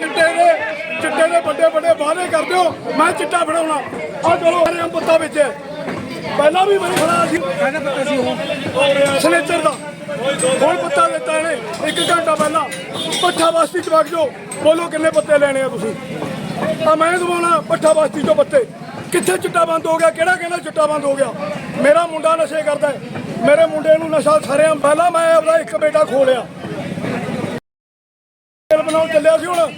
ਚਿੱਟੇ ਦੇ ਚਿੱਟੇ ਦੇ ਵੱਡੇ ਵੱਡੇ ਵਾਅਦੇ ਕਰਦੇ ਹੋ, ਮੈਂ ਚਿੱਟਾ ਫੜਾਉਣਾ। ਆ ਚਲੋ ਹਰੇ ਪੱਤਾ ਵਿੱਚ ਪਹਿਲਾਂ ਵੀ ਮੈਨੂੰ ਖੜਾ ਸੀ। ਕਾਹਦਾ ਪਤਾ ਸੀ ਉਹ ਸਨੇਚਰ ਦਾ। ਹੁਣ ਪੱਤਾ ਦਿੱਤਾ ਇਹਨੇ ਇੱਕ ਘੰਟਾ ਪਹਿਲਾਂ ਪੱਠਾ ਬਸਤੀ ਚ ਵਗ ਜਾਓ। ਬੋਲੋ ਕਿੰਨੇ ਪੱਤੇ ਲੈਣੇ ਆ ਤੁਸੀਂ। ਆ ਮੈਂ ਦਵਾਉਣਾ ਪੱਠਾ ਬਸਤੀ ਚੋਂ ਪੱਤੇ। ਕਿੱਥੇ ਚਿੱਟਾ ਬੰਦ ਹੋ ਗਿਆ? ਕਿਹੜਾ ਕਹਿੰਦਾ ਚਿੱਟਾ ਬੰਦ ਹੋ ਗਿਆ? ਮੇਰਾ ਮੁੰਡਾ ਨਸ਼ੇ ਕਰਦਾ ਮੇਰੇ ਮੁੰਡੇ ਨੂੰ ਨਸ਼ਾ ਸਰਿਆਂ ਪਹਿਲਾਂ ਮੈਂ ਆਪਦਾ ਇੱਕ ਬੇਟਾ ਖੋਲਿਆ। ਤੇਲ ਚੱਲਿਆ ਸੀ ਹੁਣ।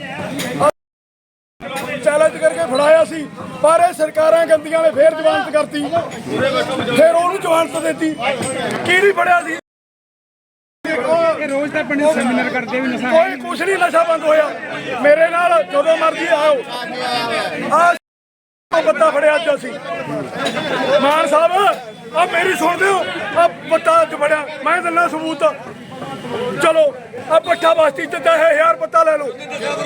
ਚੈਲੰਜ ਕਰਕੇ ਫੜਾਇਆ ਸੀ, ਪਰ ਇਹ ਸਰਕਾਰਾਂ ਗੰਦੀਆਂ ਨੇ, ਫੇਰ ਜ਼ਮਾਨਤ ਕਰਤੀ। ਫੇਰ ਉਹਨੂੰ ਜ਼ਮਾਨਤ ਦਿੱਤੀ। ਕੀ ਫੜਿਆ ਸੀ? ਇਹ ਰੋਜ਼ ਦਾ ਪਿੰਡ ਸੈਮੀਨਾਰ ਕਰਦੇ ਵੀ ਨਸ਼ਾ ਕੋਈ ਕੁਛ ਨਹੀਂ, ਨਸ਼ਾ ਬੰਦ ਹੋਇਆ। ਮੇਰੇ ਨਾਲ ਜਦੋਂ ਮਰਜ਼ੀ ਆਓ। ਆ ਬੱਤਾ ਫੜਿਆ ਅੱਜ ਅਸੀਂ। ਮਾਨ ਸਾਹਿਬ ਆ ਮੇਰੀ ਸੁਣਦੇ ਹੋ ਆ ਬੱਤਾ ਅੱਜ ਫੜਿਆ। ਮੈਂ ਦਿੰਦਾ ਸਬੂਤ। ਚਲੋ ਆ ਪੱਠਾ ਬਸਤੀ ਚ 10000 ਪੱਤਾ ਲੈ ਲਓ।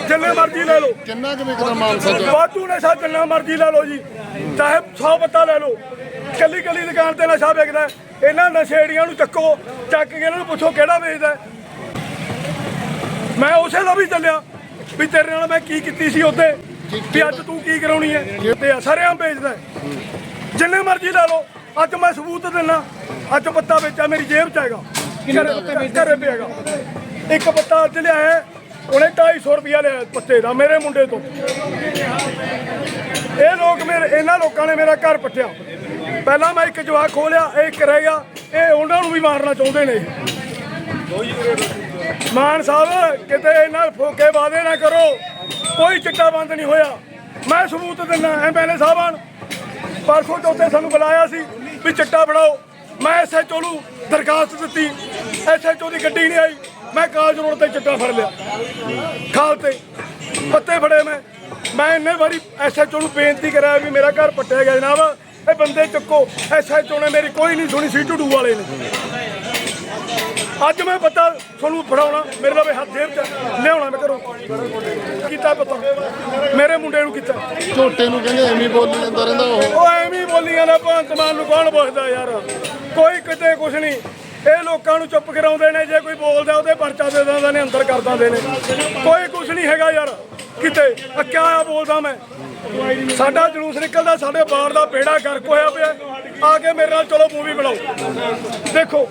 ਜਿੰਨੇ ਮਰਜ਼ੀ ਲੈ ਲਓ। ਕਿੰਨਾ ਕੁ ਵਿਕਦਾ ਮਾਨਸਾ ਚ ਵਾਧੂ ਨਸ਼ਾ ਜਿੰਨਾ ਮਰਜ਼ੀ ਲੈ ਲਓ ਜੀ। ਚਾਹੇ 100 ਪੱਤਾ ਲੈ ਲਓ। ਕੱਲੀ ਕੱਲੀ ਦੁਕਾਨ ਤੇ ਨਸ਼ਾ ਵਿਕਦਾ ਹੈ। ਇਹਨਾਂ ਨਸ਼ੇੜੀਆਂ ਨੂੰ ਚੱਕੋ ਚੱਕ ਕੇ ਇਹਨਾਂ ਨੂੰ ਪੁੱਛੋ ਕਿਹੜਾ ਵੇਚਦਾ ਹੈ। ਮੈਂ ਉਸੇ ਦਾ ਵੀ ਚੱਲਿਆ ਵੀ ਤੇਰੇ ਨਾਲ ਮੈਂ ਕੀ ਕੀਤੀ ਸੀ ਉੱਤੇ ਵੀ ਅੱਜ ਤੂੰ ਕੀ ਕਰਾਉਣੀ ਹੈ? ਤੇ ਸਾਰਿਆਂ ਵੇਚਦਾ ਹੈ। ਜਿੰਨੇ ਮਰਜ਼ੀ ਲੈ ਲਓ। ਅੱਜ ਮੈਂ ਸਬੂਤ ਦਿੰਨਾ ਅੱਜ ਪੱਤਾ ਵੇਚਿਆ ਮੇਰੀ ਜੇਬ ਚ ਹੈਗਾ ਘਰੇ ਘਰੇ ਪਿਆਗਾ। ਇੱਕ ਪੱਤਾ ਅੱਜ ਲਿਆਇਆ ਉਹਨੇ 250 ਰੁਪਿਆ ਲਿਆ ਪੱਤੇ ਦਾ ਮੇਰੇ ਮੁੰਡੇ ਤੋਂ। ਇਹ ਲੋਕ ਮੇਰੇ ਇਹਨਾਂ ਲੋਕਾਂ ਨੇ ਮੇਰਾ ਘਰ ਪੱਟਿਆ। ਪਹਿਲਾਂ ਮੈਂ ਇੱਕ ਜਵਾਕ ਖੋਲਿਆ ਇਹ ਇੱਕ ਰਹਿ ਗਿਆ। ਇਹ ਉਹਨਾਂ ਨੂੰ ਵੀ ਮਾਰਨਾ ਚਾਹੁੰਦੇ ਨੇ। ਮਾਨ ਸਾਹਿਬ ਕਿਤੇ ਇਹਨਾਂ ਫੋਕੇ ਵਾਦੇ ਨਾ ਕਰੋ। ਕੋਈ ਚਿੱਟਾ ਬੰਦ ਨਹੀਂ ਹੋਇਆ। ਮੈਂ ਸਬੂਤ ਦਿੰਦਾ ਐਮਐਲਏ ਸਾਹਿਬਾਨ ਪਰਸੋਂ ਚੌਥੇ ਸਾਨੂੰ ਬੁਲਾਇਆ ਸੀ ਵੀ ਚਿੱਟਾ ਫੜਾਓ। ਮੈਂ ਐਸਐਚਓ ਨੂੰ ਦਰਖਾਸਤ ਦਿੱਤੀ। ਐਸਐਚਓ ਦੀ ਗੱਡੀ ਨਹੀਂ ਆਈ। ਮੈਂ ਕਾਲਜ ਰੋਡ ਤੇ ਚਿੱਟਾ ਫੜ ਲਿਆ। ਖਾਲ ਤੇ। ਪੱਤੇ ਫੜੇ ਮੈਂ। ਮੈਂ ਇੰਨੇ ਵਾਰੀ ਐਸਐਚਓ ਨੂੰ ਬੇਨਤੀ ਕਰਿਆ ਵੀ ਮੇਰਾ ਘਰ ਪੱਟਿਆ ਗਿਆ ਜਨਾਬ। ਇਹ ਬੰਦੇ ਚੱਕੋ। ਐਸਐਚਓ ਨੇ ਮੇਰੀ ਕੋਈ ਨਹੀਂ ਸੁਣੀ ਸੀ ਟੂ ਵਾਲੇ ਨੇ। ਅੱਜ ਮੈਂ ਪਤਾ ਤੁਹਾਨੂੰ ਫੜਾਉਣਾ। ਮੇਰੇ ਨਾਲ ਹੱਥ ਜੇਬ ਚ। ਲਿਆਉਣਾ ਮੈਂ ਘਰੋਂ। ਕੀਤਾ ਪਤਾ। ਮੇਰੇ ਮੁੰਡੇ ਨੂੰ ਕੀਤਾ। ਝੋਟੇ ਨੂੰ ਕਹਿੰਦੇ ਐਵੇਂ ਬੋਲੀ ਜਾਂਦਾ ਰਹਿੰਦਾ ਉਹ। ਉਹ ਐਵੇਂ ਬੋਲੀਆਂ ਨਾ ਭਗਤ ਮਾਨ ਨੂੰ ਕੌਣ ਪੁੱਛਦਾ ਯਾਰ? ਕੋਈ ਕਿਤੇ ਕੁਛ ਨਹੀਂ। ਇਹ ਲੋਕਾਂ ਨੂੰ ਚੁੱਪ ਕਰਾਉਂਦੇ ਨੇ ਜੇ ਕੋਈ ਬੋਲਦਾ ਉਹਦੇ ਪਰਚਾ ਦੇ ਦਿੰਦੇ ਨੇ ਅੰਦਰ ਕਰ ਦਿੰਦੇ ਨੇ। ਕੋਈ ਕੁਛ ਨਹੀਂ ਹੈਗਾ ਯਾਰ ਕਿਤੇ। ਆ ਕਿਆ ਆ ਬੋਲਦਾ ਮੈਂ? ਸਾਡਾ ਜਲੂਸ ਨਿਕਲਦਾ ਸਾਡੇ ਬਾਰ ਦਾ ਬੇੜਾ ਗਰਕ ਹੋਇਆ ਪਿਆ। ਆ ਕੇ ਮੇਰੇ ਨਾਲ ਚਲੋ ਮੂਵੀ ਬਣਾਓ। ਦੇਖੋ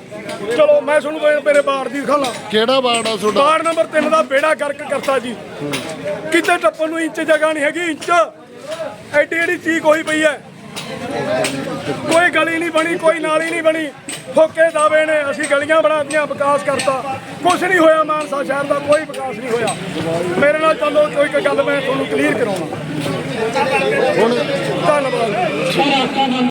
ਚਲੋ ਮੈਂ ਤੁਹਾਨੂੰ ਮੇਰੇ- ਮੇਰੇ ਦੀ ਦਿਖਾਣਾ ਕਿਹੜਾ ਵਾਰਡ ਆ ਤੁਹਾਡਾ? ਵਾਰਡ ਨੰਬਰ 3 ਦਾ ਬੇੜਾ ਗਰਕ ਕਰਤਾ ਜੀ। ਕਿਤੇ ਟੱਪਣ ਨੂੰ ਇੰਚ ਜਗ੍ਹਾ ਨਹੀਂ ਹੈਗੀ ਇੰਚ। ਐਡੀ ਐਡੀ ਚੀਕ ਹੋਈ ਪਈ ਹੈ। ਕੋਈ ਗਲੀ ਨਹੀਂ ਬਣੀ ਕੋਈ ਨਾਲੀ ਨਹੀਂ ਬਣੀ। ਫੋਕੇ ਦਾਵੇ ਨੇ, ਅਸੀਂ ਗਲੀਆਂ ਬਣਾਤੀਆਂ ਵਿਕਾਸ ਕਰਤਾ। ਕੁਝ ਨਹੀਂ ਹੋਇਆ ਮਾਨਸਾ ਸ਼ਹਿਰ ਦਾ, ਕੋਈ ਵਿਕਾਸ ਨਹੀਂ ਹੋਇਆ। ਮੇਰੇ ਨਾਲ ਚੱਲੋ, ਕੋਈ ਕੋਈ ਗੱਲ ਮੈਂ ਤੁਹਾਨੂੰ ਕਲੀਅਰ ਕਰਾਉਣਾ। ਹੁਣ ਧੰਨਵਾਦ।